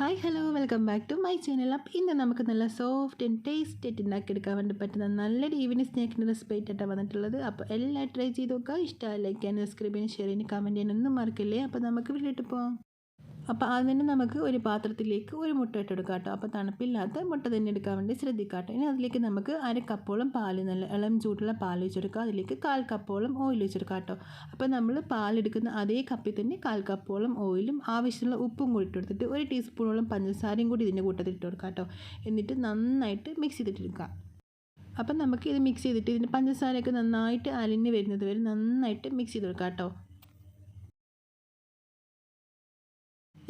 Hi hello welcome back to my channel അപ്പോൾ ഇന്ന് നമുക്ക് നല്ല സോഫ്റ്റ് ആൻഡ് ടേസ്റ്റ് ആയിട്ട് ഉണ്ടാക്കിയെടുക്കാൻ വേണ്ടി പറ്റുന്ന നല്ലൊരു ഈവനിങ് സ്നാക്കിന്റെ റെസിപ്പി ആയിട്ടാണ് വന്നിട്ടുള്ളത്. അപ്പോൾ എല്ലാം ട്രൈ ചെയ്ത് നോക്കുക. ഇഷ്ടമായി ലൈക്ക് ചെയ്യാനും സബ്സ്ക്രൈബ് ചെയ്യാനും ഷെയർ ചെയ്യാനും കമന്റ് ചെയ്യാനൊന്നും മറക്കില്ലേ? അപ്പോൾ നമുക്ക് വീട്ടിലിട്ട് പോകാം അപ്പോൾ അതിന് നമുക്ക് ഒരു പാത്രത്തിലേക്ക് ഒരു മുട്ട ഇട്ടെടുക്കാം കേട്ടോ. അപ്പോൾ തണുപ്പില്ലാത്ത മുട്ട തന്നെ എടുക്കാൻ വേണ്ടി ശ്രദ്ധിക്കാം ഇനി അതിലേക്ക് നമുക്ക് അര കപ്പോളം പാൽ നല്ല ഇളം ചൂടുള്ള പാൽ വെച്ചെടുക്കുക അതിലേക്ക് കാൽ കപ്പോളം ഓയിൽ വെച്ചെടുക്കാം കേട്ടോ. അപ്പോൾ നമ്മൾ പാലെടുക്കുന്ന അതേ കപ്പിൽ തന്നെ കാൽ കപ്പോളം ഓയിലും ആവശ്യമുള്ള ഉപ്പും കൂടി ഇട്ട് കൊടുത്തിട്ട് ഒരു ടീസ്പൂണോളം പഞ്ചസാരയും കൂടി ഇതിന്റെ കൂട്ടത്തിൽ ഇട്ട് കൊടുക്കാം കേട്ടോ. എന്നിട്ട് നന്നായിട്ട് മിക്സ് ചെയ്തിട്ടെടുക്കുക അപ്പം നമുക്ക് ഇത് മിക്സ് ചെയ്തിട്ട് ഇതിന്റെ പഞ്ചസാരയൊക്കെ നന്നായിട്ട് അലിഞ്ഞ് വരുന്നത് വരെ നന്നായിട്ട് മിക്സ് ചെയ്ത് കൊടുക്കാം കേട്ടോ.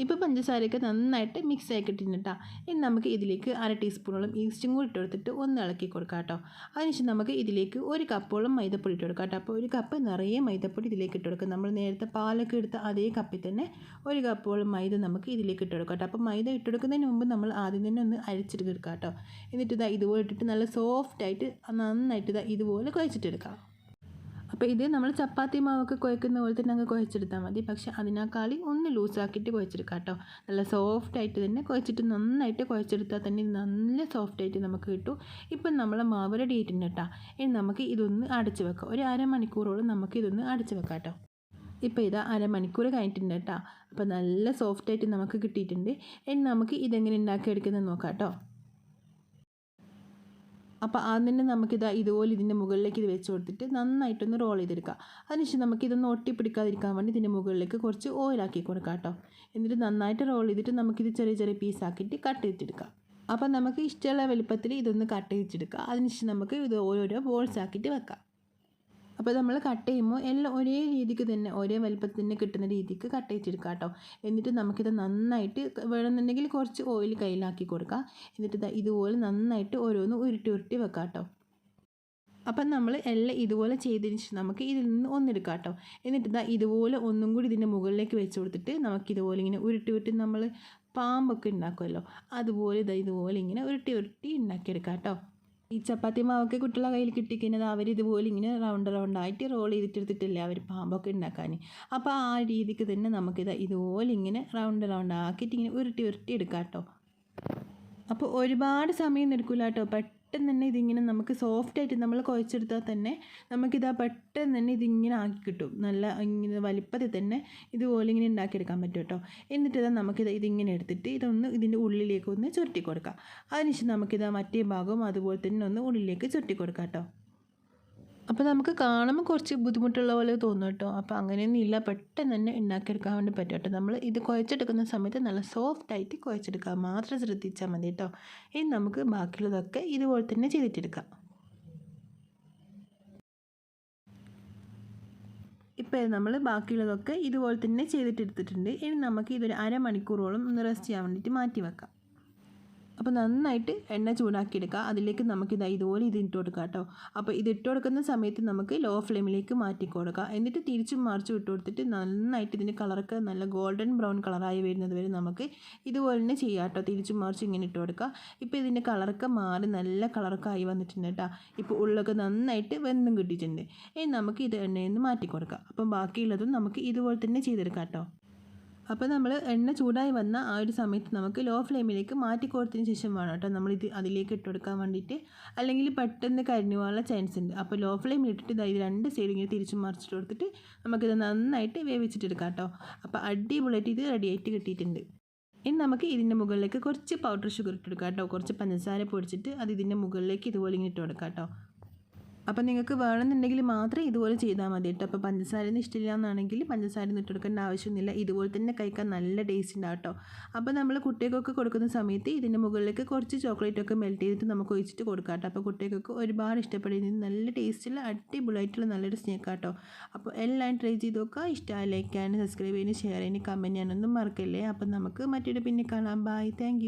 ഇപ്പോൾ പഞ്ചസാരയൊക്കെ നന്നായിട്ട് മിക്സ് ആക്കിയിട്ടുണ്ട് കേട്ടോ ഇനി നമുക്ക് ഇതിലേക്ക് അര ടീസ്പൂണോളം ഈസ്റ്റും കൂടി ഇട്ട് കൊടുത്തിട്ട് ഒന്ന് ഇളക്കി കൊടുക്കാം കേട്ടോ. അതിനുശേഷം നമുക്ക് ഇതിലേക്ക് ഒരു കപ്പോളം മൈദപ്പൊടി ഇട്ട് കൊടുക്കാം അപ്പോൾ ഒരു കപ്പ് നിറയെ മൈദപ്പൊടി ഇതിലേക്ക് ഇട്ട് കൊടുക്കാം. നമ്മൾ നേരത്തെ പാലൊക്കെ എടുത്ത അതേ കപ്പിൽ തന്നെ ഒരു കപ്പോളം മൈദ നമുക്ക് ഇതിലേക്ക് ഇട്ട് കൊടുക്കാം അപ്പോൾ മൈദ ഇട്ട് കൊടുക്കുന്നതിന് മുമ്പ് നമ്മൾ ആദ്യം തന്നെ ഒന്ന് അരിച്ചെടുക്കാം കേട്ടോ. എന്നിട്ട് ഇതാ ഇതുപോലെ ഇട്ടിട്ട് നല്ല സോഫ്റ്റായിട്ട് നന്നായിട്ട് ഇതാ ഇതുപോലെ കുഴച്ചിട്ടെടുക്കാം. അപ്പോൾ ഇത് നമ്മൾ ചപ്പാത്തി മാവൊക്കെ കുഴക്കുന്ന പോലെ തന്നെ അങ്ങ് കുഴച്ചെടുത്താൽ മതി. പക്ഷേ അതിനേക്കാളി ഒന്ന് ലൂസാക്കിയിട്ട് കുഴച്ചെടുക്കാം കേട്ടോ നല്ല സോഫ്റ്റായിട്ട് തന്നെ കുഴച്ചിട്ട് നന്നായിട്ട് കുഴച്ചെടുത്താൽ തന്നെ നല്ല സോഫ്റ്റായിട്ട് നമുക്ക് കിട്ടും. ഇപ്പം നമ്മൾ മാവ് റെഡി ആയിട്ടുണ്ട് കേട്ടോ ഇനി നമുക്ക് ഇതൊന്ന് അടച്ച് വെക്കാം. ഒരു അരമണിക്കൂറോളം നമുക്ക് ഇതൊന്ന് അടച്ച് വെക്കാം കേട്ടോ ഇപ്പോൾ ഇതാ അരമണിക്കൂർ കഴിഞ്ഞിട്ടുണ്ട് കേട്ടോ അപ്പോൾ നല്ല സോഫ്റ്റായിട്ട് നമുക്ക് കിട്ടിയിട്ടുണ്ട്. ഇനി നമുക്ക് ഇതെങ്ങനെ ഉണ്ടാക്കിയെടുക്കുന്നത് നോക്കാം കേട്ടോ അപ്പോൾ തന്നെ നമുക്കിത് ഇതുപോലെ ഇതിന്റെ മുകളിലേക്ക് ഇത് വെച്ച് കൊടുത്തിട്ട് നന്നായിട്ടൊന്ന് റോൾ ചെയ്തെടുക്കുക അതിനുശേഷം നമുക്കിതൊന്ന് ഒട്ടിപ്പിടിക്കാതിരിക്കാൻ വേണ്ടി ഇതിന്റെ മുകളിലേക്ക് കുറച്ച് ഓയിലാക്കി കൊടുക്കാം കേട്ടോ. എന്നിട്ട് നന്നായിട്ട് റോൾ ചെയ്തിട്ട് നമുക്കിത് ചെറിയ ചെറിയ പീസാക്കിയിട്ട് കട്ട് ചെയ്തിട്ടെടുക്കാം അപ്പോൾ നമുക്ക് ഇഷ്ടമുള്ള വലുപ്പത്തിൽ ഇതൊന്ന് കട്ട് ചെയ്തിട്ടെടുക്കുക അതിനുശേഷം നമുക്ക് ഇത് ഓരോരോ ബോൾസ് ആക്കിയിട്ട് വെക്കാം. അപ്പോൾ നമ്മൾ കട്ട് ചെയ്യുമ്പോൾ എല്ലാം ഒരേ രീതിക്ക് തന്നെ ഒരേ വലുപ്പത്തിൽ തന്നെ കിട്ടുന്ന രീതിക്ക് കട്ട് ചെയ്തെടുക്കുക കേട്ടോ. എന്നിട്ട് നമുക്കിത് നന്നായിട്ട് വേണമെന്നുണ്ടെങ്കിൽ കുറച്ച് ഓയിൽ കയ്യിലാക്കി കൊടുക്കുക. എന്നിട്ട് ഇതുപോലെ നന്നായിട്ട് ഓരോന്ന് ഉരുട്ടി ഉരുട്ടി വെക്കാം കേട്ടോ. അപ്പം നമ്മൾ എല്ലാം ഇതുപോലെ ചെയ്തതിന് ശേഷം നമുക്ക് ഇതിൽ നിന്ന് ഒന്നെടുക്കാം കേട്ടോ. എന്നിട്ട് ഇതാ ഇതുപോലെ ഒന്നും കൂടി ഇതിന്റെ മുകളിലേക്ക് വെച്ച് കൊടുത്തിട്ട് നമുക്ക് ഇതുപോലെ ഇങ്ങനെ ഉരുട്ടി ഉരുട്ടി നമ്മൾ പാമ്പൊക്കെ ഉണ്ടാക്കുമല്ലോ. അതുപോലെ ഇതാ ഇതുപോലെ ഇങ്ങനെ ഉരുട്ടി ഉരുട്ടി ഉണ്ടാക്കിയെടുക്കാം കേട്ടോ. ഈ ചപ്പാത്തി മാവൊക്കെ കുട്ടികളെ കയ്യിൽ കിട്ടിക്കുന്നത് അവർ ഇതുപോലെ ഇങ്ങനെ റൗണ്ട് റൗണ്ട് ആയിട്ട് റോൾ ചെയ്തിട്ടെടുത്തിട്ടില്ലേ? അവർ പാമ്പൊക്കെ ഉണ്ടാക്കാൻ. അപ്പോൾ ആ രീതിക്ക് തന്നെ നമുക്കിത് ഇതുപോലെ ഇങ്ങനെ റൗണ്ട് റൗണ്ട് ആക്കിയിട്ട് ഇങ്ങനെ ഉരുട്ടി ഉരുട്ടി എടുക്കാം കേട്ടോ അപ്പോൾ ഒരുപാട് സമയം എടുക്കില്ല കേട്ടോ. പെട്ടെന്ന് തന്നെ ഇതിങ്ങനെ നമുക്ക് സോഫ്റ്റായിട്ട് നമ്മൾ കുഴച്ചെടുത്താൽ തന്നെ നമുക്കിതാ പെട്ടെന്ന് തന്നെ ഇതിങ്ങനെ ആക്കി കിട്ടും. നല്ല ഇങ്ങനെ വലിപ്പത്തിൽ തന്നെ ഇതുപോലെ ഇങ്ങനെ ഉണ്ടാക്കിയെടുക്കാൻ പറ്റും കേട്ടോ. എന്നിട്ട് ഇതാ നമുക്കിത് ഇതിങ്ങനെ എടുത്തിട്ട് ഇതൊന്ന് ഇതിന്റെ ഉള്ളിലേക്ക് ഒന്ന് ചുരുട്ടി കൊടുക്കാം. അതിനുശേഷം നമുക്കിതാ മറ്റേ ഭാഗവും അതുപോലെ തന്നെ ഒന്ന് ഉള്ളിലേക്ക് ചുരുട്ടി കൊടുക്കാം കേട്ടോ. അപ്പോൾ നമുക്ക് കാണുമ്പോൾ കുറച്ച് ബുദ്ധിമുട്ടുള്ള പോലെ തോന്നും കേട്ടോ. അപ്പോൾ അങ്ങനെയൊന്നും ഇല്ല. പെട്ടെന്ന് തന്നെ ഉണ്ടാക്കിയെടുക്കാൻ വേണ്ടി പറ്റും കേട്ടോ. നമ്മൾ ഇത് കുഴച്ചെടുക്കുന്ന സമയത്ത് നല്ല സോഫ്റ്റ് ആയിട്ട് കുഴച്ചെടുക്കാൻ മാത്രം ശ്രദ്ധിച്ചാൽ മതി കേട്ടോ. ഇനി നമുക്ക് ബാക്കിയുള്ളതൊക്കെ ഇതുപോലെ തന്നെ ചെയ്തിട്ടെടുക്കാം. ഇപ്പോൾ നമ്മൾ ബാക്കിയുള്ളതൊക്കെ ഇതുപോലെ തന്നെ ചെയ്തിട്ടെടുത്തിട്ടുണ്ട്. ഇനി നമുക്ക് ഇതൊരു അരമണിക്കൂറോളം ഒന്ന് റെസ്റ്റ് ചെയ്യാൻ വേണ്ടിയിട്ട് മാറ്റി വെക്കാം. അപ്പോൾ നന്നായിട്ട് എണ്ണ ചൂടാക്കി എടുക്കുക അതിലേക്ക് നമുക്ക് ഇതാ ഇതുപോലെ ഇത് ഇട്ട് കൊടുക്കുക കേട്ടോ. അപ്പോൾ ഇത് ഇട്ട് കൊടുക്കുന്ന സമയത്ത് നമുക്ക് ലോ ഫ്ലെയിമിലേക്ക് മാറ്റി കൊടുക്കുക. എന്നിട്ട് തിരിച്ചും മറിച്ചും ഇട്ട് കൊടുത്തിട്ട് നന്നായിട്ട് ഇതിന്റെ കളറൊക്കെ നല്ല ഗോൾഡൻ ബ്രൗൺ കളറായി വരുന്നത് വരെ നമുക്ക് ഇതുപോലെ തന്നെ ചെയ്യാം കേട്ടോ. തിരിച്ചും മറിച്ചും ഇങ്ങനെ ഇട്ട് കൊടുക്കുക. ഇപ്പോൾ ഇതിന്റെ കളറൊക്കെ മാറി നല്ല കളറൊക്കെ ആയി വന്നിട്ടുണ്ട് കേട്ടോ. ഇപ്പോൾ ഉള്ളൊക്കെ നന്നായിട്ട് വെന്തും കിട്ടിയിട്ടുണ്ട്. ഇനി നമുക്ക് ഇത് എണ്ണയിൽ നിന്ന് മാറ്റി കൊടുക്കാം അപ്പം ബാക്കിയുള്ളതും നമുക്ക് ഇതുപോലെ തന്നെ ചെയ്തെടുക്കാം കേട്ടോ. അപ്പോൾ നമ്മൾ എണ്ണ ചൂടായി വന്ന ആ ഒരു സമയത്ത് നമുക്ക് ലോ ഫ്ലെയിമിലേക്ക് മാറ്റി കൊടുത്തതിന് ശേഷം വേണം കേട്ടോ. നമ്മളിത് അതിലേക്ക് ഇട്ട് കൊടുക്കാൻ വേണ്ടിയിട്ട്. അല്ലെങ്കിൽ പെട്ടെന്ന് കരിഞ്ഞു പോകാനുള്ള ചാൻസ് ഉണ്ട്. അപ്പോൾ ലോ ഫ്ലെയിമിൽ ഇട്ടിട്ട് ഇതായി രണ്ട് സൈഡ് ഇങ്ങനെ തിരിച്ചു മറിച്ചിട്ട് കൊടുത്തിട്ട് നമുക്കിത് നന്നായിട്ട് വേവിച്ചിട്ടെടുക്കാം കേട്ടോ. അപ്പോൾ അടിപൊളിയായിട്ട് ഇത് റെഡിയായിട്ട് കിട്ടിയിട്ടുണ്ട്. ഇനി നമുക്ക് ഇതിന്റെ മുകളിലേക്ക് കുറച്ച് പൗഡർ ഷുഗർ ഇട്ട് കൊടുക്കാം കേട്ടോ. കുറച്ച് പഞ്ചസാര പൊടിച്ചിട്ട് അത് ഇതിന്റെ മുകളിലേക്ക് ഇതുപോലെ ഇങ്ങനെ ഇട്ട് കൊടുക്കാം കേട്ടോ. അപ്പോൾ നിങ്ങൾക്ക് വേണമെന്നുണ്ടെങ്കിൽ മാത്രം ഇതുപോലെ ചെയ്താൽ മതി കേട്ടോ. അപ്പോൾ പഞ്ചസാരയൊന്നും ഇഷ്ടമില്ല എന്നാണെങ്കിൽ പഞ്ചസാര ഇട്ട് കൊടുക്കേണ്ട ആവശ്യമൊന്നുമില്ല. ഇതുപോലെ തന്നെ കഴിക്കാൻ നല്ല ടേസ്റ്റ് ഉണ്ടാവും കേട്ടോ. അപ്പോൾ നമ്മൾ കുട്ടികൾക്കൊക്കെ കൊടുക്കുന്ന സമയത്ത് ഇതിന്റെ മുകളിലേക്ക് കുറച്ച് ചോക്ലേറ്റ് ഒക്കെ മെൽറ്റ് ചെയ്തിട്ട് നമുക്ക് ഒഴിച്ചിട്ട് കൊടുക്കാം കേട്ടോ. അപ്പോൾ കുട്ടികൾക്ക് ഒരുപാട് ഇഷ്ടപ്പെടുന്നത് നല്ല ടേസ്റ്റുള്ള അടിപൊളിയായിട്ടുള്ള നല്ലൊരു സ്നേക്ക് കേട്ടോ. അപ്പോൾ എല്ലാം ട്രൈ ചെയ്ത് നോക്കുക. ഇഷ്ടമായി ലൈക്ക് ചെയ്യാനും സബ്സ്ക്രൈബ് ചെയ്യാനും ഷെയർ ചെയ്യാനും കമന്റ് ചെയ്യാനൊന്നും മറക്കല്ലേ? അപ്പോൾ നമുക്ക് മറ്റൊരു പിന്നെ കാണാം. Bye thank